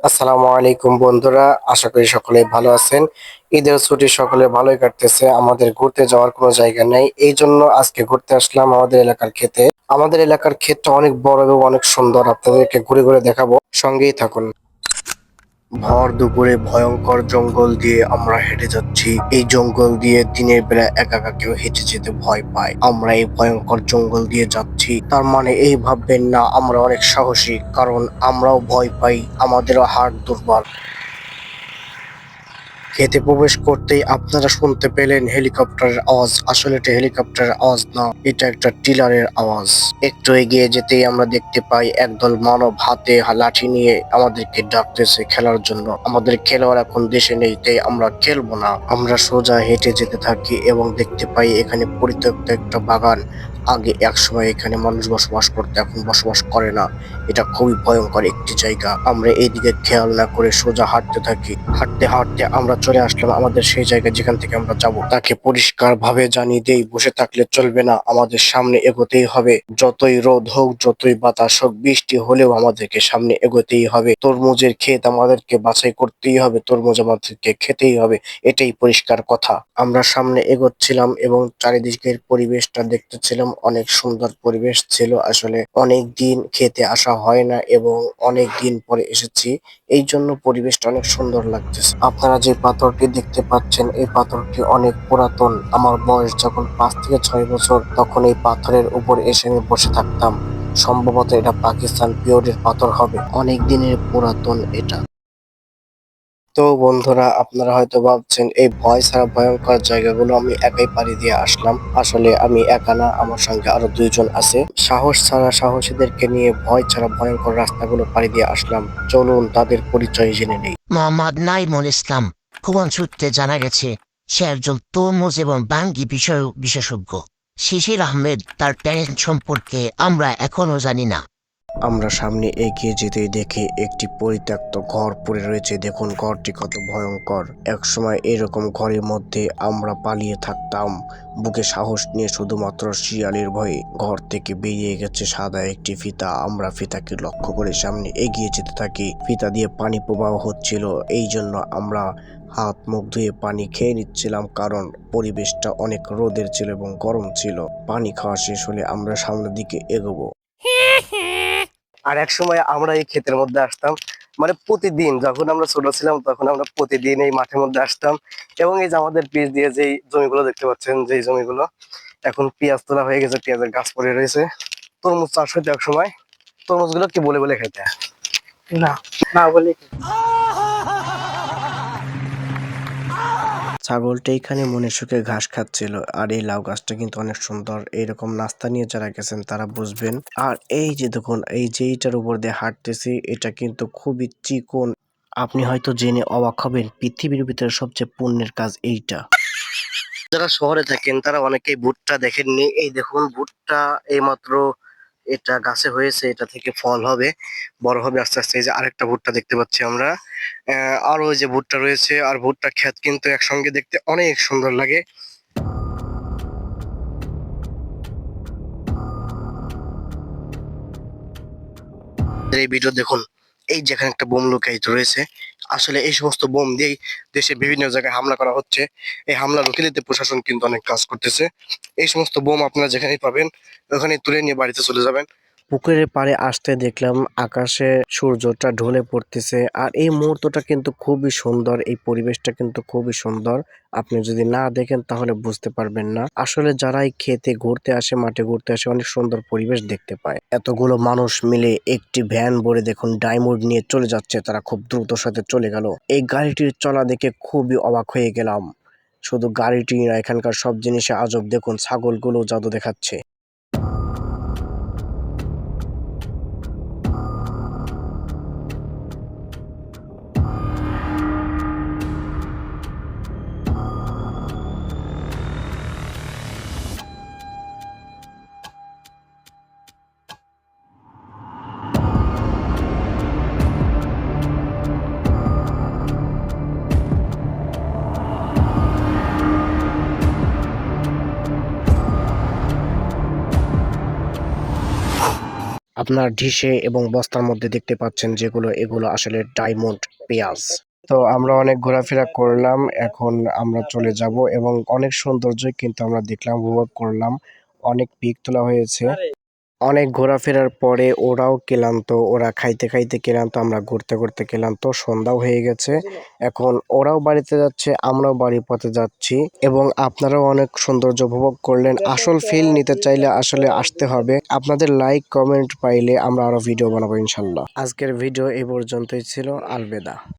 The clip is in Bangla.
আসসালামু আলাইকুম বন্ধুরা, আশা করি সকলে ভালো আছেন। ঈদের ছুটি সকলে ভালোই কাটতেছে, আমাদের ঘুরতে যাওয়ার কোনো জায়গা নেই। এই জন্য আজকে ঘুরতে আসলাম আমাদের এলাকার ক্ষেতে। আমাদের এলাকার ক্ষেতটা অনেক বড় এবং অনেক সুন্দর। আপনাদেরকে ঘুরে ঘুরে দেখাবো। সঙ্গেই থাকুন। ভর দুপুরে ভয়ঙ্কর জঙ্গল দিয়ে আমরা হেঁটে যাচ্ছি। এই জঙ্গল দিয়ে দিনের বেলা একা একা কেউ হেঁটে যেতে ভয় পায়। আমরা এই ভয়ঙ্কর জঙ্গল দিয়ে যাচ্ছি। তার মানে এই ভাববেন না, আমরা অনেক সাহসী, কারণ আমরাও ভয় পাই। আমাদেরও হাট দুর্বল। খেতে প্রবেশ করতেই আপনারা শুনতে পেলেন হেলিকপ্টারের আওয়াজ। আসলে এটা হেলিকপ্টারের আওয়াজ না, এটা একটা টিলারের আওয়াজ। একটু এগিয়ে যেতেই আমরা দেখতে পাই একদল মানব হাতে লাঠি নিয়ে আমাদেরকে ডাকতেছে খেলার জন্য। আমাদের খেলোয়াড় এখন দেশে নেই, তাই আমরা খেলব না। আমরা সোজা হেঁটে যেতে থাকি এবং দেখতে পাই এখানে পরিত্যক্ত একটা বাগান। আগে এক সময় এখানে মানুষ বসবাস করতে, এখন বসবাস করে না। এটা খুবই ভয়ঙ্কর একটি জায়গা। আমরা এইদিকে খেয়াল না করে সোজা হাঁটতে থাকি। হাঁটতে হাঁটতে আমরা চলে আসলাম আমাদের সেই জায়গায় যেখান থেকে আমরা যাব, তাকে পরিষ্কার ভাবে জানিয়ে দেই, বসে থাকলে চলবে না, আমাদের সামনে এগোতেই হবে। যতই রোদ হোক, যতই বাতাস হোক, বৃষ্টি হলেও আমাদেরকে সামনে এগোতেই হবে। তরমুজের ক্ষেত আমাদেরকে বাছাই করতেই হবে, তরমুজ আমাদেরকে খেতেই হবে, এটাই পরিষ্কার কথা। আমরা সামনে এগোচ্ছিলাম এবং চারিদিকের পরিবেশটা দেখতেছিলাম, অনেক সুন্দর পরিবেশ ছিল। আসলে অনেক দিন খেতে আসা হয় না এবং অনেক দিন পরে এসেছি এই জন্য পরিবেশটা অনেক সুন্দর লাগতেছে। আপনারা যে পাথরটি দেখতে পাচ্ছেন, এই পাথরটি অনেক পুরাতন। আমার বয়স যখন পাঁচ থেকে ছয় বছর, তখন এই পাথরের উপর এসে আমি বসে থাকতাম। সম্ভবত এটা পাকিস্তান পিওরের পাথর হবে। অনেক দিনের পুরাতন এটা। তো বন্ধুরা, আপনারা হয়তো ভাবছেন, এই ভয় ছাড়া ভয়ঙ্কর জায়গাগুলো আমি একাই পাড়ি দিয়ে আসলাম। আসলে আমি একা না, আমার সঙ্গে আরও দুইজন আছে। সাহস ছাড়া সাহসীদেরকে নিয়ে, ভয় ছাড়া ভয়ঙ্কর রাস্তাগুলো পাড়ি দিয়ে আসলাম। চলুন তাদের পরিচয় জেনে নেই। মোহাম্মদ নাইমুল ইসলাম। খোকন সূত্রে জানা গেছে, সে একজন তরমুজ এবং বাঙ্গি বিষয় বিশেষজ্ঞ শিশির আহমেদ তার ট্যালেন্ট সম্পর্কে আমরা এখনও জানি না। আমরা সামনে এগিয়ে যেতেই দেখি একটি পরিত্যক্ত ঘর পড়ে রয়েছে। দেখুন, ঘরটি কত ভয়ঙ্কর। একসময় এরকম ঘরের মধ্যে আমরা পালিয়ে থাকতাম। বুকে সাহস নিয়ে শুধুমাত্র শিয়ালের ভয়ে ঘর থেকে বেরিয়ে গেছে সাদা একটি ফিতা। আমরা ফিতাকে লক্ষ্য করে সামনে এগিয়ে যেতে থাকি। ফিতা দিয়ে পানি প্রবাহ হচ্ছিল। এই জন্য আমরা হাত, মুখ ধুয়ে পানি খেয়ে নিচ্ছিলাম কারণ পরিবেশটা অনেক রোদের ছিল এবং গরম ছিল। পানি খাওয়া শেষ হলে আমরা সামনের দিকে এগোবো। আর এক সময় আমরা এই ক্ষেতের মধ্যে আসতাম। মানে প্রতিদিন যখন আমরা ছোট ছিলাম, তখন আমরা প্রতিদিন এই মাঠের মধ্যে আসতাম। এবং এই যে আমাদের পিস দিয়ে যে জমিগুলো দেখতে পাচ্ছেন যে জমিগুলো, এখন পেঁয়াজ তোলা হয়ে গেছে, পেঁয়াজের গাছ পড়ে রয়েছে। তরমুজ চাষ হইতে এক সময়। তরমুজগুলো কি বলে বলে খেতে না না বলে ছাগলটা এখানে মনে সুখে ঘাস খাচ্ছিল। আর এই লাউ গাছটা কিন্তু অনেক সুন্দর। এইরকম নাস্তা নিয়ে যারা গেছেন, তারা বুঝবেন। আর এই যে দেখুন, এই যে এইটার উপর দিয়ে হাঁটতেছি, এটা কিন্তু খুবই চিকন। আপনি হয়তো জেনে অবাক হবেন, পৃথিবীর ভিতরে সবচেয়ে পুণ্যের কাজ এইটা। যারা শহরে থাকেন, তারা অনেকেই ভুট্টা দেখেননি। এই দেখুন, ভুট্টা এইমাত্র এটা গাছে হয়েছে এটা থেকে ফল হবে। বড় হবে আস্তে আস্তে। এই যে আরেকটা ভুট্টা দেখতে পাচ্ছি আমরা। আহ, আরও যে ভুট্টা রয়েছে আর ভুট্টা ক্ষেত কিন্তু একসঙ্গে দেখতে অনেক সুন্দর লাগে। এই ভিডিও দেখুন এই যেখানে একটা বোম লুকায়িত রয়েছে। আসলে এই সমস্ত বোম দিয়েই দেশে বিভিন্ন জায়গায় হামলা করা হচ্ছে। এই হামলা রুখে দিতে প্রশাসন কিন্তু অনেক কাজ করতেছে। এই সমস্ত বোম আপনারা যেখানেই পাবেন ওখানে তুলে নিয়ে বাড়িতে চলে যাবেন। পুকুরের পাড়ে আসতে দেখলাম আকাশে সূর্যটা ঢলে পড়তেছে আর এই মুহূর্তটা কিন্তু খুবই সুন্দর, এই পরিবেশটা কিন্তু খুবই সুন্দর। আপনি যদি না দেখেন তাহলে বুঝতে পারবেন না। আসলে যারা এই খেতে ঘুরতে আসে, মাঠে ঘুরতে আসে, অনেক সুন্দর পরিবেশ দেখতে পায়। এতগুলো মানুষ মিলে একটি ভ্যান ভরে দেখুন ডায়মন্ড নিয়ে চলে যাচ্ছে, তারা খুব দ্রুত সাথে চলে গেল। এই গাড়িটির চলা দেখে খুবই অবাক হয়ে গেলাম। শুধু গাড়িটি না, এখানকার সব জিনিসে আজব দেখুন ছাগলগুলো জাদু দেখাচ্ছে। আপনার ঢিসে এবং বস্তার মধ্যে দেখতে পাচ্ছেন যেগুলো, এগুলো আসলে ডায়মন্ড পেঁয়াজ। তো আমরা অনেক ঘোরাফেরা করলাম, এখন আমরা চলে যাব এবং অনেক সৌন্দর্য কিন্তু আমরা দেখলাম, উপভোগ করলাম। অনেক পিক তোলা হয়েছে। অনেক ঘোরাফেরার পরে ওরাও ক্লান্ত, ওরা খাইতে খাইতে ক্লান্ত, আমরা ঘুরতে ঘুরতে ক্লান্ত, সন্ধ্যাও হয়ে গেছে। এখন ওরাও বাড়িতে যাচ্ছে, আমরাও বাড়ির পথে যাচ্ছি এবং আপনারাও অনেক সৌন্দর্য উপভোগ করলেন। আসল ফিল নিতে চাইলে আসলে আসতে হবে। আপনাদের লাইক কমেন্ট পাইলে আমরা আরও ভিডিও বানাবো ইনশাল্লাহ। আজকের ভিডিও এই পর্যন্তই ছিল। আলবেদা।